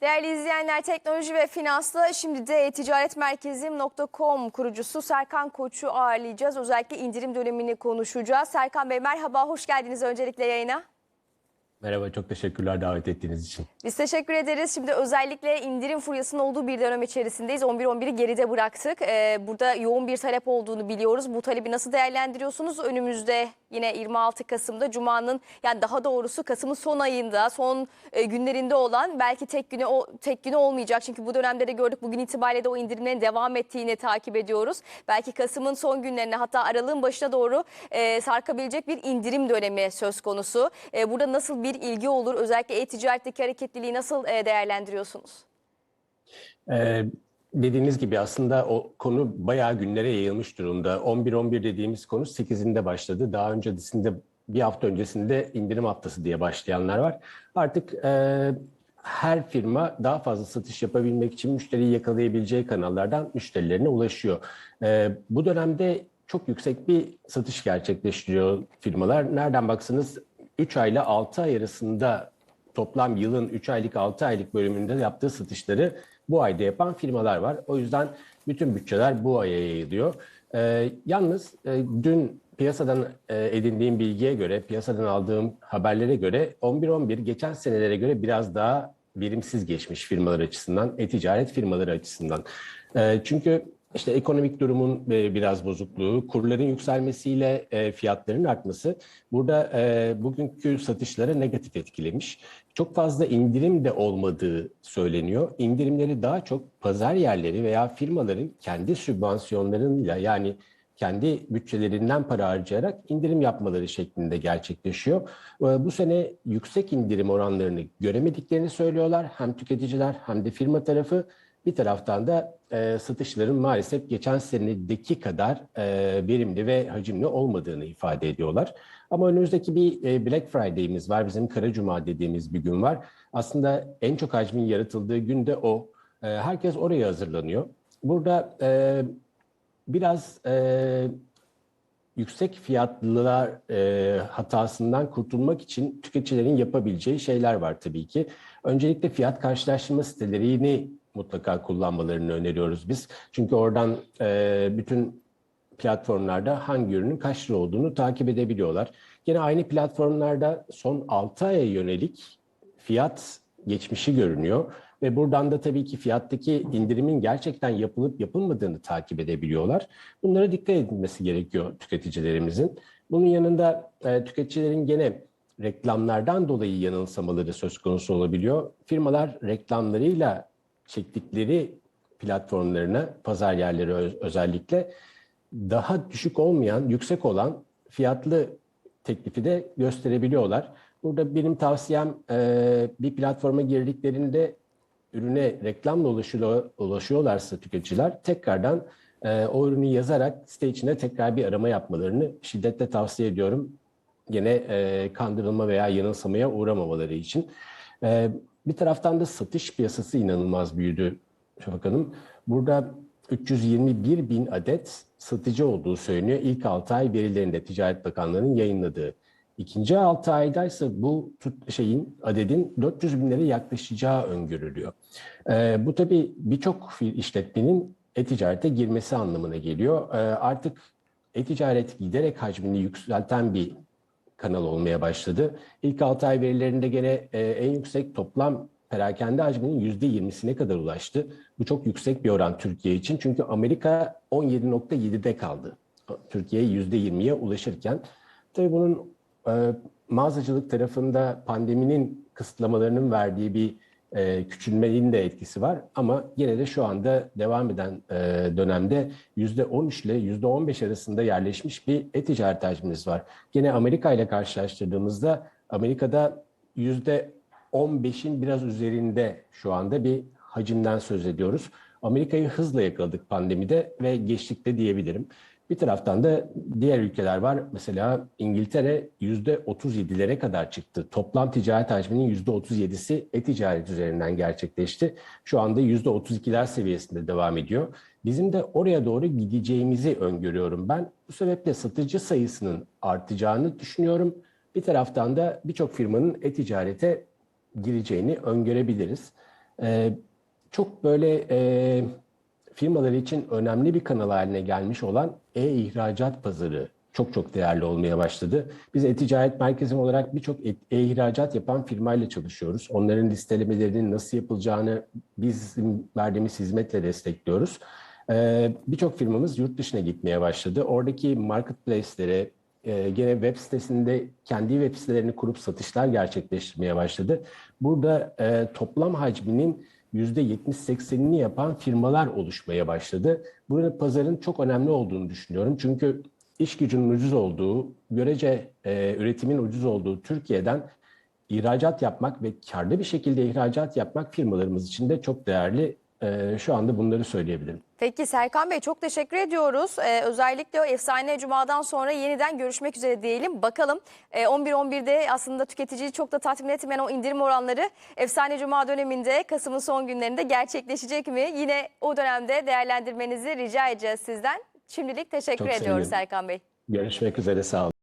Değerli izleyenler teknoloji ve finansla şimdi de ticaretmerkezim.com kurucusu Serkan Koç'u ağırlayacağız. Özellikle indirim dönemini konuşacağız. Serkan Bey merhaba, hoş geldiniz öncelikle yayına. Merhaba, çok teşekkürler davet ettiğiniz için. Biz teşekkür ederiz. Şimdi özellikle indirim furyasının olduğu bir dönem içerisindeyiz. 11-11'i geride bıraktık. Ee, burada yoğun bir talep olduğunu biliyoruz. Bu talebi nasıl değerlendiriyorsunuz? Önümüzde yine 26 Kasım'da Cuma'nın yani daha doğrusu Kasım'ın son ayında, son e, günlerinde olan belki tek günü o tek günü olmayacak. Çünkü bu dönemde de gördük bugün itibariyle de o indirimlerin devam ettiğini takip ediyoruz. Belki Kasım'ın son günlerine hatta aralığın başına doğru e, sarkabilecek bir indirim dönemi söz konusu. E, burada nasıl bir ilgi olur? Özellikle e-ticaretteki hareketliliği nasıl e, değerlendiriyorsunuz? Ee, dediğiniz gibi aslında o konu bayağı günlere yayılmış durumda. 11-11 dediğimiz konu 8'inde başladı. Daha öncesinde bir hafta öncesinde indirim haftası diye başlayanlar var. Artık e, her firma daha fazla satış yapabilmek için müşteriyi yakalayabileceği kanallardan müşterilerine ulaşıyor. E, bu dönemde çok yüksek bir satış gerçekleştiriyor firmalar. Nereden baksanız 3 ay ile 6 ay arasında toplam yılın 3 aylık 6 aylık bölümünde yaptığı satışları bu ayda yapan firmalar var. O yüzden bütün bütçeler bu aya yayılıyor. Ee, yalnız e, dün piyasadan e, edindiğim bilgiye göre, piyasadan aldığım haberlere göre 11-11 geçen senelere göre biraz daha verimsiz geçmiş firmalar açısından, e-ticaret firmaları açısından. E, çünkü işte ekonomik durumun e, biraz bozukluğu, kurların yükselmesiyle e, fiyatların artması burada e, bugünkü satışları negatif etkilemiş. Çok fazla indirim de olmadığı söyleniyor. İndirimleri daha çok pazar yerleri veya firmaların kendi sübvansiyonlarıyla yani kendi bütçelerinden para harcayarak indirim yapmaları şeklinde gerçekleşiyor. Bu sene yüksek indirim oranlarını göremediklerini söylüyorlar. Hem tüketiciler hem de firma tarafı. Bir taraftan da e, satışların maalesef geçen senedeki kadar e, verimli ve hacimli olmadığını ifade ediyorlar. Ama önümüzdeki bir e, Black Friday'imiz var. Bizim Kara Cuma dediğimiz bir gün var. Aslında en çok hacmin yaratıldığı gün de o. E, herkes oraya hazırlanıyor. Burada e, biraz e, yüksek fiyatlılar e, hatasından kurtulmak için tüketicilerin yapabileceği şeyler var tabii ki. Öncelikle fiyat karşılaştırma sitelerini mutlaka kullanmalarını öneriyoruz biz. Çünkü oradan e, bütün platformlarda hangi ürünün kaç lira olduğunu takip edebiliyorlar. Yine aynı platformlarda son 6 aya yönelik fiyat geçmişi görünüyor. Ve buradan da tabii ki fiyattaki indirimin gerçekten yapılıp yapılmadığını takip edebiliyorlar. Bunlara dikkat edilmesi gerekiyor tüketicilerimizin. Bunun yanında e, tüketicilerin gene reklamlardan dolayı yanılsamaları söz konusu olabiliyor. Firmalar reklamlarıyla çektikleri platformlarına, pazar yerleri özellikle daha düşük olmayan, yüksek olan fiyatlı teklifi de gösterebiliyorlar. Burada benim tavsiyem bir platforma girdiklerinde ürüne reklamla ulaşıyor, ulaşıyorlarsa tüketiciler tekrardan o ürünü yazarak site içinde tekrar bir arama yapmalarını şiddetle tavsiye ediyorum. Gene kandırılma veya yanılsamaya uğramamaları için. Bir taraftan da satış piyasası inanılmaz büyüdü Şafak Hanım. Burada 321 bin adet satıcı olduğu söyleniyor. İlk 6 ay verilerinde Ticaret Bakanlığı'nın yayınladığı. İkinci 6 ayda ise bu şeyin adedin 400 binlere yaklaşacağı öngörülüyor. Ee, bu tabii birçok işletmenin e-ticarete girmesi anlamına geliyor. Ee, artık e-ticaret giderek hacmini yükselten bir kanal olmaya başladı. İlk 6 ay verilerinde gene e, en yüksek toplam perakende hacminin %20'sine kadar ulaştı. Bu çok yüksek bir oran Türkiye için. Çünkü Amerika 17.7'de kaldı. Türkiye %20'ye ulaşırken. Tabii bunun e, mağazacılık tarafında pandeminin kısıtlamalarının verdiği bir e, küçülmenin de etkisi var. Ama yine de şu anda devam eden e, dönemde %13 ile %15 arasında yerleşmiş bir e-ticaret hacmimiz var. Yine Amerika ile karşılaştırdığımızda Amerika'da %15'in biraz üzerinde şu anda bir hacimden söz ediyoruz. Amerika'yı hızla yakaladık pandemide ve geçtikte diyebilirim. Bir taraftan da diğer ülkeler var. Mesela İngiltere %37'lere kadar çıktı. Toplam ticaret hacminin %37'si e-ticaret üzerinden gerçekleşti. Şu anda %32'ler seviyesinde devam ediyor. Bizim de oraya doğru gideceğimizi öngörüyorum ben. Bu sebeple satıcı sayısının artacağını düşünüyorum. Bir taraftan da birçok firmanın e-ticarete gireceğini öngörebiliriz. Ee, çok böyle e, firmalar için önemli bir kanal haline gelmiş olan e-ihracat pazarı çok çok değerli olmaya başladı. Biz e-ticaret merkezi olarak birçok e-ihracat yapan firmayla çalışıyoruz. Onların listelemelerinin nasıl yapılacağını bizim verdiğimiz hizmetle destekliyoruz. Ee, birçok firmamız yurt dışına gitmeye başladı. Oradaki marketplace'lere, e, gene web sitesinde kendi web sitelerini kurup satışlar gerçekleştirmeye başladı. Burada e, toplam hacminin %70-80'ini yapan firmalar oluşmaya başladı. Buranın pazarın çok önemli olduğunu düşünüyorum. Çünkü iş gücünün ucuz olduğu, görece e, üretimin ucuz olduğu Türkiye'den ihracat yapmak ve karlı bir şekilde ihracat yapmak firmalarımız için de çok değerli. E, şu anda bunları söyleyebilirim. Peki Serkan Bey çok teşekkür ediyoruz. Ee, özellikle o efsane cumadan sonra yeniden görüşmek üzere diyelim. Bakalım e, 11-11'de aslında tüketiciyi çok da tatmin etmeyen o indirim oranları efsane cuma döneminde Kasım'ın son günlerinde gerçekleşecek mi? Yine o dönemde değerlendirmenizi rica edeceğiz sizden. Şimdilik teşekkür Çok ediyoruz sevinirim. Serkan Bey. Görüşmek üzere, sağ olun.